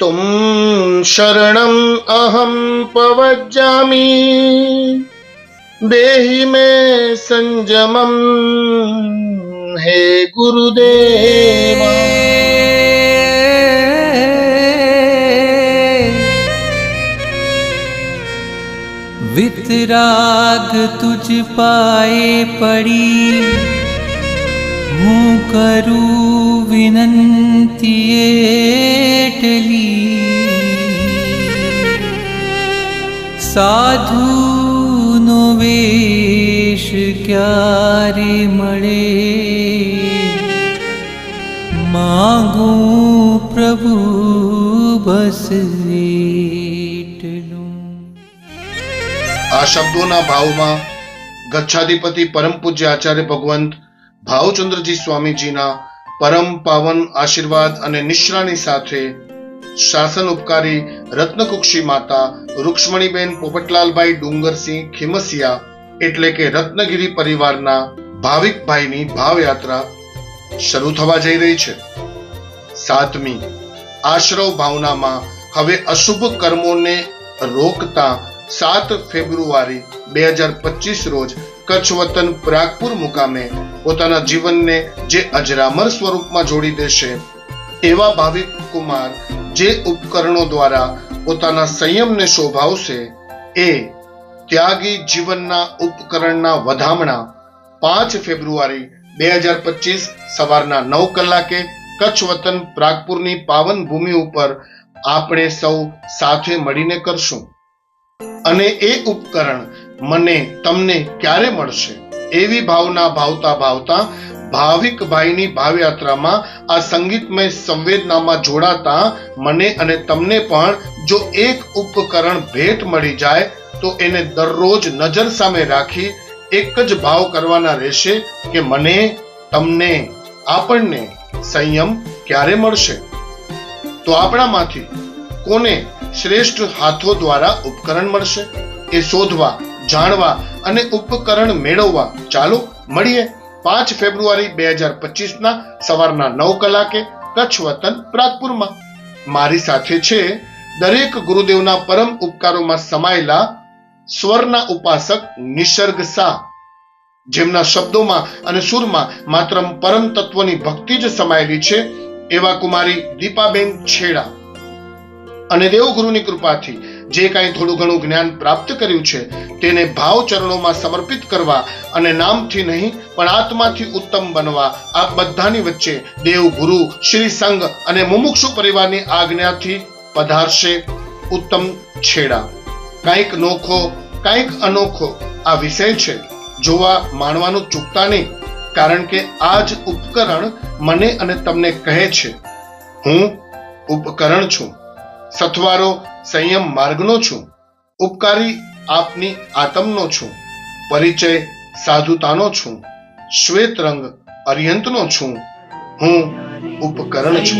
તુમ शरणम् અહમ पवज्जामि દેહી મે સંજમમ, હે ગુરુદેવા. વિતરાગ તુજ પાએ પડી, હું કરું વિનંતી એટલી સાધુનો વેશ ક્યારે મળે માગું પ્રભુ બસ આ શબ્દોના ભાવમાં ગચ્છાધિપતિ પરમ પૂજ્ય આચાર્ય ભગવંત ભાવચંદ્રજી સ્વામીજીના પરમ પાવન આશીર્વાદ અને નિશ્રાની સાથે શાસન ઉપકારી રત્નકુક્ષી માતા રૂક્ષ્મણીબેન પોપટલાલભાઈ ડુંગરસિંહ ખીમસિયા એટલે કે રત્નગીરી પરિવારના ભાવિક ભાઈની ભાવયાત્રા શરૂ થવા જઈ રહી છે. સાતમી આશ્રવ ભાવનામાં હવે અશુભ કર્મોને રોકતા સાત ફેબ્રુઆરી બે હજાર પચીસ રોજ કચ્છ વતન પ્રાગપુર મુકામે પોતાના જીવનને જે અજરામર સ્વરૂપમાં જોડી દેશે, એવા ભાવિક કુમાર જે ઉપકરણો દ્વારા પોતાના સંયમને શોભાવશે, એ ત્યાગી જીવનના ઉપકરણના વધામણા પાંચ ફેબ્રુઆરી બે હજાર પચીસ સવારના નવ કલાકે કચ્છ વતન પ્રાગપુરની પાવન ભૂમિ ઉપર આપણે સૌ સાથે મળીને કરશું. અને એ ઉપકરણ મને તમને ક્યારે મળશે? એવી ભાવના ભાવતા ભાવતા ભાવિક ભાઈની ભાવયાત્રામાં આ સંગીતમય સંવેદનામાં જોડાતા મને અને તમને પણ જો એક ઉપકરણ ભેટ મળી જાય, તો એને દરરોજ નજર સામે રાખી એક જ ભાવ કરવાના રહેશે કે મને, તમને, આપણને સંયમ ક્યારે મળશે? તો આપણામાંથી કોને શ્રેષ્ઠ હાથો દ્વારા ઉપકરણ મળશે. એ શોધવા, જાણવા અને ઉપકરણ મેળવવા ચાલો મળીએ પાંચ ફેબ્રુઆરી બે હજાર પચીસ ના સવારના નવ કલાકે કચ્છ વતન પ્રાગપુરમાં. મારી સાથે છે દરેક ગુરુદેવના પરમ ઉપકારોમાં સમાયેલા સ્વરના ઉપાસક નિસર્ગ શાહ. જેમના શબ્દોમાં અને સુરમાં માત્ર પરમ તત્વની ભક્તિ જ સમાયેલી છે એવા કુમારી દીપાબેન છેડા. અને દેવગુરુની કૃપાથી જે કાંઈ થોડું ઘણું જ્ઞાન પ્રાપ્ત કર્યું છે, તેને ભાવ ચરણોમાં સમર્પિત કરવા અને નામથી નહીં, પણ આત્માથી ઉત્તમ બનવા આ બધાની વચ્ચે દેવ ગુરુ શ્રી સંઘ અને મુમુક્ષુ પરિવારની આજ્ઞાથી પધારશે ઉત્તમ છેડા. કાંઈક નોખો, કાંઈક અનોખો આ વિષય છે, જોવા માણવાનું ચૂકતા નહીં, કારણ કે આ જ ઉપકરણ મને અને તમને કહે છે, હું ઉપકરણ છું. સથવારો સંયમ માર્ગનો છું. ઉપકારી આપની આતમનો છું. પરિચય સાધુતાનો છું. શ્વેત રંગ અર્યંતનો છું. હું ઉપકરણ છું.